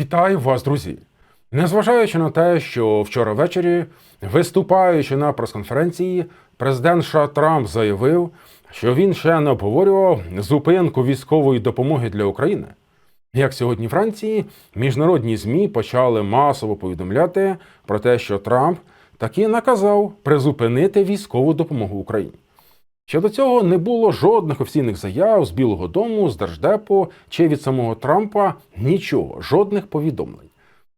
Вітаю вас, друзі! Незважаючи на те, що вчора ввечері, виступаючи на прес-конференції, президент США Трамп заявив, що він ще не обговорював зупинку військової допомоги для України. Як сьогодні в Франції, міжнародні ЗМІ почали масово повідомляти про те, що Трамп таки наказав призупинити військову допомогу Україні. Щодо цього не було жодних офіційних заяв з Білого Дому, з Держдепу чи від самого Трампа нічого, жодних повідомлень.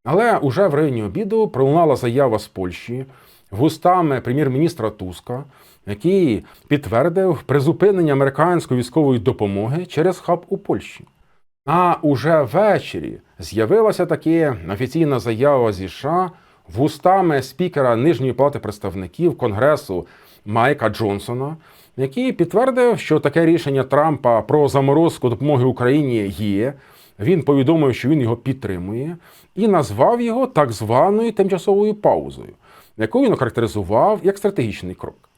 Але уже в районі обіду пролунала заява з Польщі вустами прем'єр-міністра Туска, який підтвердив призупинення американської військової допомоги через хаб у Польщі. А уже ввечері з'явилася таки офіційна заява зі США вустами спікера Нижньої палати представників Конгресу Майка Джонсона, який підтвердив, що таке рішення Трампа про заморозку допомоги Україні є. Він повідомив, що він його підтримує, і назвав його так званою тимчасовою паузою, яку він охарактеризував як стратегічний крок.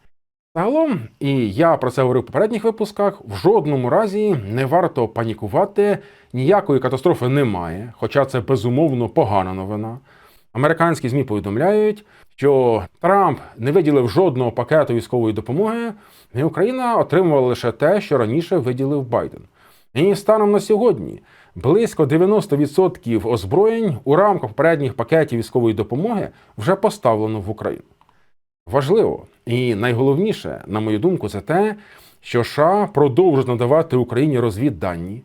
Загалом, і я про це говорив в попередніх випусках, в жодному разі не варто панікувати, ніякої катастрофи немає, хоча це безумовно погана новина. Американські ЗМІ повідомляють, що Трамп не виділив жодного пакету військової допомоги, і Україна отримувала лише те, що раніше виділив Байден. І станом на сьогодні близько 90% озброєнь у рамках попередніх пакетів військової допомоги вже поставлено в Україну. Важливо і найголовніше, на мою думку, це те, що США продовжують надавати Україні розвіддані.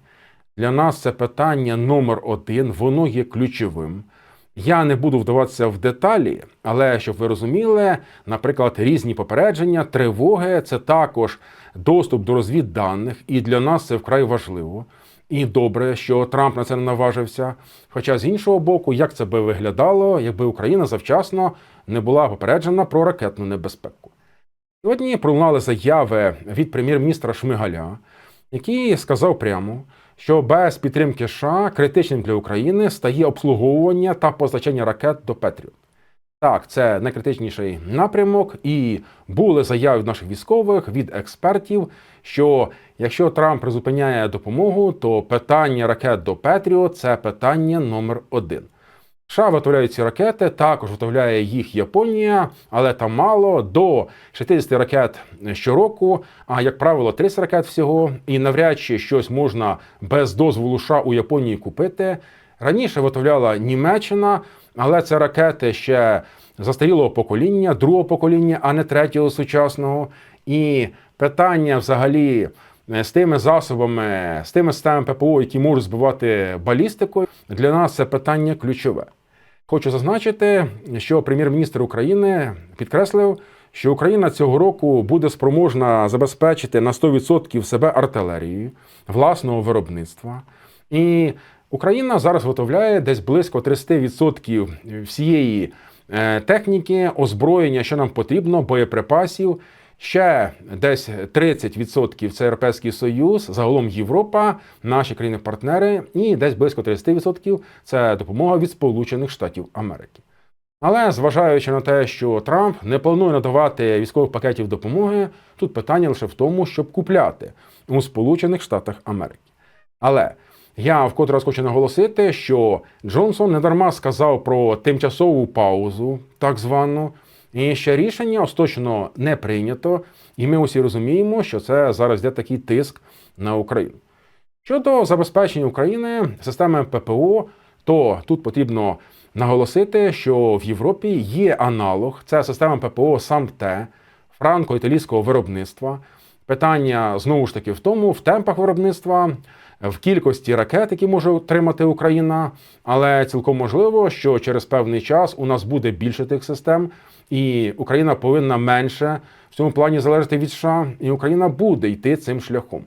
Для нас це питання номер один, воно є ключовим. Я не буду вдаватися в деталі, але щоб ви розуміли, наприклад, різні попередження, тривоги це також доступ до розвідданих, і для нас це вкрай важливо. І добре, що Трамп на це не наважився. Хоча з іншого боку, як це би виглядало, якби Україна завчасно не була попереджена про ракетну небезпеку. Сьогодні пролунали заяви від прем'єр-міністра Шмигаля, який сказав прямо, що без підтримки США критичним для України стає обслуговування та постачання ракет до Петріот. Так, це найкритичніший напрямок, і були заяви наших військових, від експертів, що якщо Трамп призупиняє допомогу, то питання ракет до Петріо це питання номер один. США виготовляють ці ракети, також виготовляє їх Японія, але там мало до 60 ракет щороку, а як правило, 30 ракет всього. І навряд чи щось можна без дозволу США у Японії купити. Раніше виготовляла Німеччина, але це ракети ще застарілого покоління, другого покоління, а не третього сучасного. І питання взагалі. З тими засобами, з тими системами ППО, які можуть збивати балістикою, для нас це питання ключове. Хочу зазначити, що прем'єр-міністр України підкреслив, що Україна цього року буде спроможна забезпечити на 100% себе артилерією власного виробництва. І Україна зараз виготовляє десь близько 30% всієї е, техніки, озброєння, що нам потрібно, боєприпасів. Ще десь 30% це Європейський Союз, загалом Європа, наші країни-партнери, і десь близько 30% це допомога від Сполучених Штатів Америки. Але зважаючи на те, що Трамп не планує надавати військових пакетів допомоги, тут питання лише в тому, щоб купляти у Сполучених Штатах Америки. Але я вкотре раз хочу наголосити, що Джонсон не дарма сказав про тимчасову паузу, так звану. І ще рішення остаточно не прийнято, і ми усі розуміємо, що це зараз йде такий тиск на Україну. Щодо забезпечення України системами ППО, то тут потрібно наголосити, що в Європі є аналог, це система ППО САМТЕ, франко-італійського виробництва. Питання знову ж таки в тому, в темпах виробництва, в кількості ракет, які може отримати Україна, але цілком можливо, що через певний час у нас буде більше тих систем, і Україна повинна менше в цьому плані залежати від США, і Україна буде йти цим шляхом.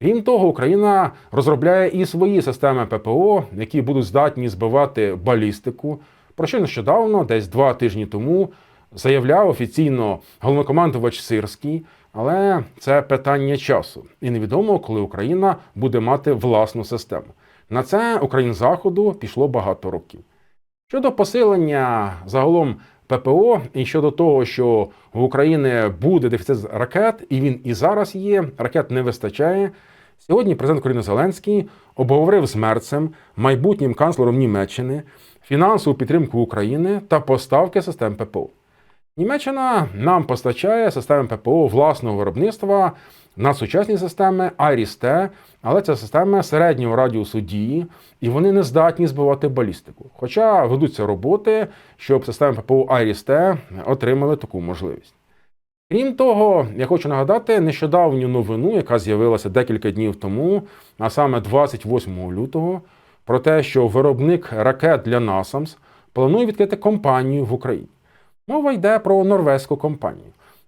Крім того, Україна розробляє і свої системи ППО, які будуть здатні збивати балістику. Про що нещодавно, десь два тижні тому, заявляв офіційно головнокомандувач Сирський. Але це питання часу, і невідомо, коли Україна буде мати власну систему. На це Україн Заходу пішло багато років. Щодо посилення загалом ППО, і щодо того, що в Україні буде дефіцит ракет, і він і зараз є, ракет не вистачає. Сьогодні президент України Зеленський обговорив з Мерцем, майбутнім канцлером Німеччини, фінансову підтримку України та поставки систем ППО. Німеччина нам постачає системи ППО власного виробництва на сучасні системи IRIS-T, але це системи середнього радіусу дії, і вони не здатні збивати балістику. Хоча ведуться роботи, щоб системи ППО IRIS-T отримали таку можливість. Крім того, я хочу нагадати нещодавню новину, яка з'явилася декілька днів тому, а саме 28 лютого, про те, що виробник ракет для NASAMS планує відкрити компанію в Україні. Мова йде про норвезьку компанію.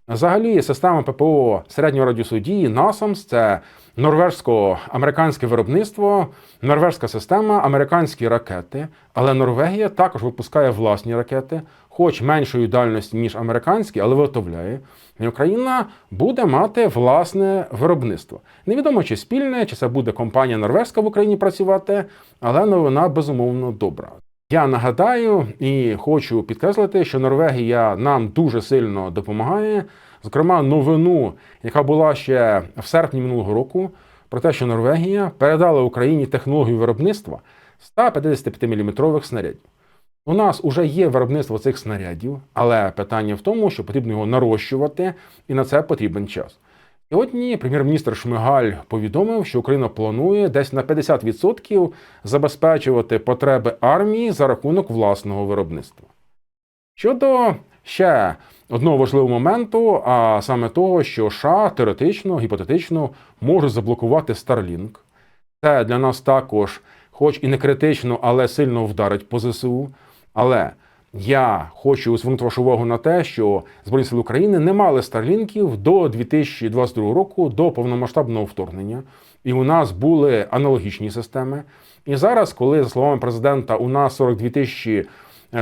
Взагалі, система ППО середнього радіусу дії NASAMS – це норвежсько-американське виробництво, норвежська система, американські ракети. Але Норвегія також випускає власні ракети, хоч меншої дальності, ніж американські, але виготовляє. І Україна буде мати власне виробництво. Невідомо, чи спільне, чи це буде компанія норвезька в Україні працювати, але новина безумовно добра. Я нагадаю і хочу підкреслити, що Норвегія нам дуже сильно допомагає. Зокрема, новину, яка була ще в серпні минулого року, про те, що Норвегія передала Україні технологію виробництва 155-мм снарядів. У нас уже є виробництво цих снарядів, але питання в тому, що потрібно його нарощувати, і на це потрібен час. Сьогодні прем'єр-міністр Шмигаль повідомив, що Україна планує десь на 50% забезпечувати потреби армії за рахунок власного виробництва. Щодо ще одного важливого моменту, а саме того, що США теоретично, гіпотетично можуть заблокувати Starlink. Це для нас також, хоч і не критично, але сильно вдарить по ЗСУ. Але я хочу звернути вашу увагу на те, що Збройні сили України не мали старлінків до 2022 року, до повномасштабного вторгнення, і у нас були аналогічні системи. І зараз, коли за словами президента, у нас 42 тисячі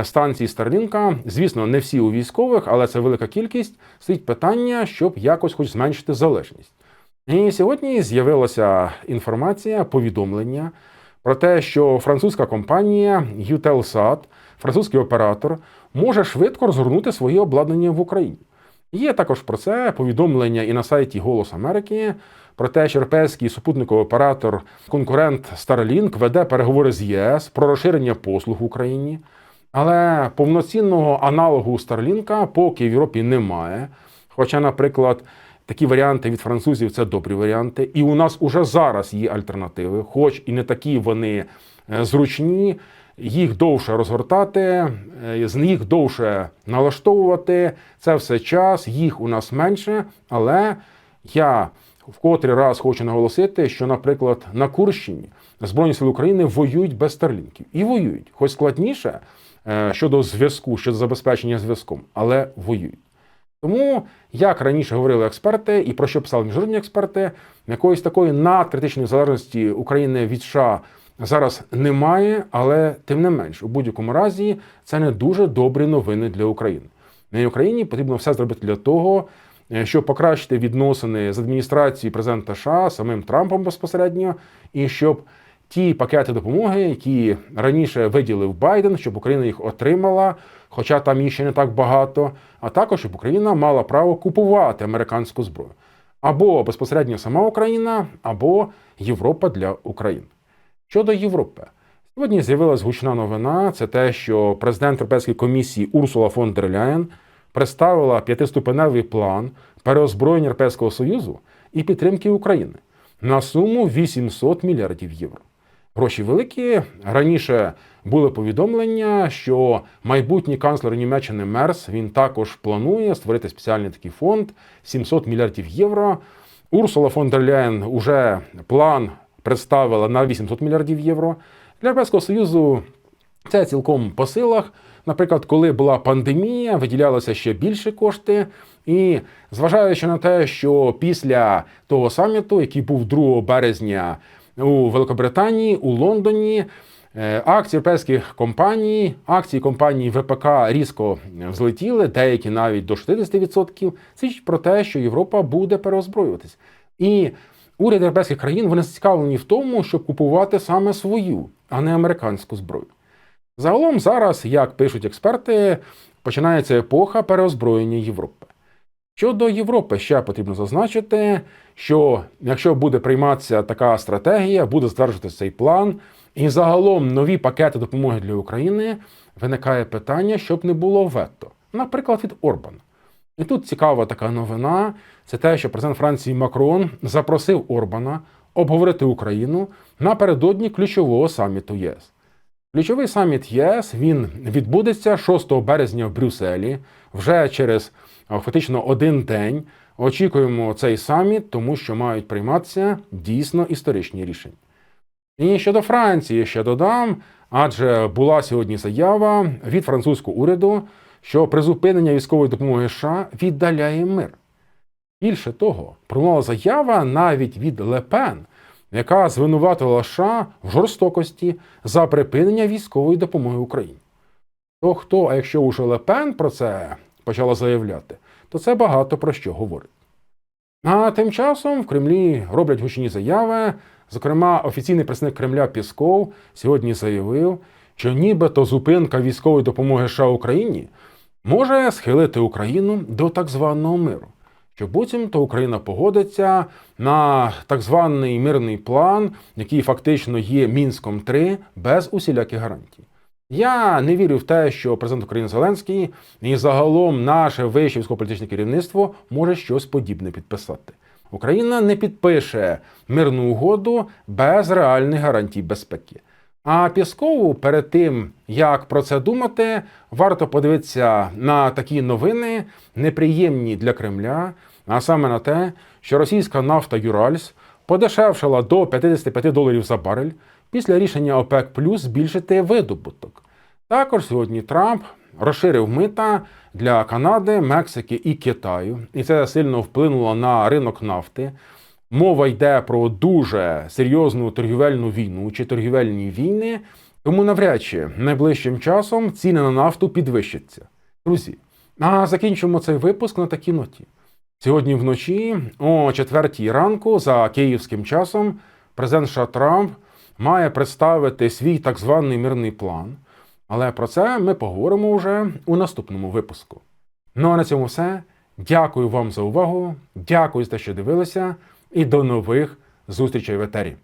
станцій Старлінка, звісно, не всі у військових, але це велика кількість. Стоїть питання, щоб якось хоч зменшити залежність. І сьогодні з'явилася інформація, повідомлення про те, що французька компанія Eutelsat, французький оператор, може швидко розгорнути своє обладнання в Україні. Є також про це повідомлення і на сайті Голос Америки про те, що європейський супутниковий оператор, конкурент Starlink веде переговори з ЄС про розширення послуг в Україні. Але повноцінного аналогу Starlink поки в Європі немає. Хоча, наприклад, такі варіанти від французів це добрі варіанти. І у нас уже зараз є альтернативи, хоч і не такі вони е, зручні, їх довше розгортати, е, з їх довше налаштовувати. Це все час, їх у нас менше. Але я в котрий раз хочу наголосити, що, наприклад, на Курщині Збройні сили України воюють без старлінків. І воюють, хоч складніше е, щодо зв'язку, щодо забезпечення зв'язком, але воюють. Тому, як раніше говорили експерти, і про що писали міжнародні експерти, якоїсь такої надкритичної залежності України від США зараз немає, але тим не менш, у будь-якому разі, це не дуже добрі новини для України. На Україні потрібно все зробити для того, е, щоб покращити відносини з адміністрацією президента США, самим Трампом безпосередньо, і щоб ті пакети допомоги, які раніше виділив Байден, щоб Україна їх отримала, хоча там їх ще не так багато, а також щоб Україна мала право купувати американську зброю. Або безпосередньо сама Україна, або Європа для України. Щодо Європи, сьогодні з'явилася гучна новина: це те, що президент Європейської комісії Урсула фон дер Ляєн представила п'ятиступеневий план переозброєння Європейського Союзу і підтримки України на суму 800 мільярдів євро. Гроші великі. Раніше були повідомлення, що майбутній канцлер Німеччини Мерс він також планує створити спеціальний такий фонд 700 мільярдів євро. Урсула фон дер Ляєн уже план представила на 800 мільярдів євро. Для Європейського Союзу це цілком по силах. Наприклад, коли була пандемія, виділялося ще більше кошти. І зважаючи на те, що після того саміту, який був 2 березня у Великобританії, у Лондоні, е, акції європейських компаній, акції компанії ВПК різко злетіли, деякі навіть до 60%, свідчить про те, що Європа буде переозброюватись. І уряди європейських країн вони зацікавлені в тому, щоб купувати саме свою, а не американську зброю. Загалом зараз, як пишуть експерти, починається епоха переозброєння Європи. Щодо Європи, ще потрібно зазначити, що якщо буде прийматися така стратегія, буде стверджуватися цей план, і загалом нові пакети допомоги для України, виникає питання, щоб не було вето, наприклад, від Орбана. І тут цікава така новина: це те, що президент Франції Макрон запросив Орбана обговорити Україну напередодні ключового саміту ЄС. Ключовий саміт ЄС він відбудеться 6 березня в Брюсселі вже через фактично один день. Очікуємо цей саміт, тому що мають прийматися дійсно історичні рішення. І щодо Франції ще додам, адже була сьогодні заява від французького уряду, що призупинення військової допомоги США віддаляє мир. Більше того, пролунала заява навіть від Лепен, яка звинуватила США в жорстокості за припинення військової допомоги Україні. То хто, а якщо уже Лепен про це почала заявляти, то це багато про що говорить. А тим часом в Кремлі роблять гучні заяви. Зокрема, офіційний представник Кремля Пісков сьогодні заявив, що нібито зупинка військової допомоги США Україні може схилити Україну до так званого миру. Що буцімто Україна погодиться на так званий мирний план, який фактично є Мінськом 3 без усіляких гарантій. Я не вірю в те, що президент України Зеленський і загалом наше вище військово-політичне керівництво може щось подібне підписати. Україна не підпише мирну угоду без реальних гарантій безпеки. А Піскову перед тим, як про це думати, варто подивитися на такі новини, неприємні для Кремля, а саме на те, що російська нафта Юральс подешевшала до 55 доларів за барель після рішення ОПЕК Плюс збільшити видобуток. Також сьогодні Трамп розширив мита для Канади, Мексики і Китаю, і це сильно вплинуло на ринок нафти. Мова йде про дуже серйозну торгівельну війну чи торгівельні війни, тому навряд чи найближчим часом ціни на нафту підвищаться. Друзі, а закінчимо цей випуск на такій ноті. Сьогодні вночі, о 4 ранку, за київським часом, президент США Трамп має представити свій так званий мирний план. Але про це ми поговоримо вже у наступному випуску. Ну а на цьому все. Дякую вам за увагу, дякую за те, що дивилися, і до нових зустрічей в етері.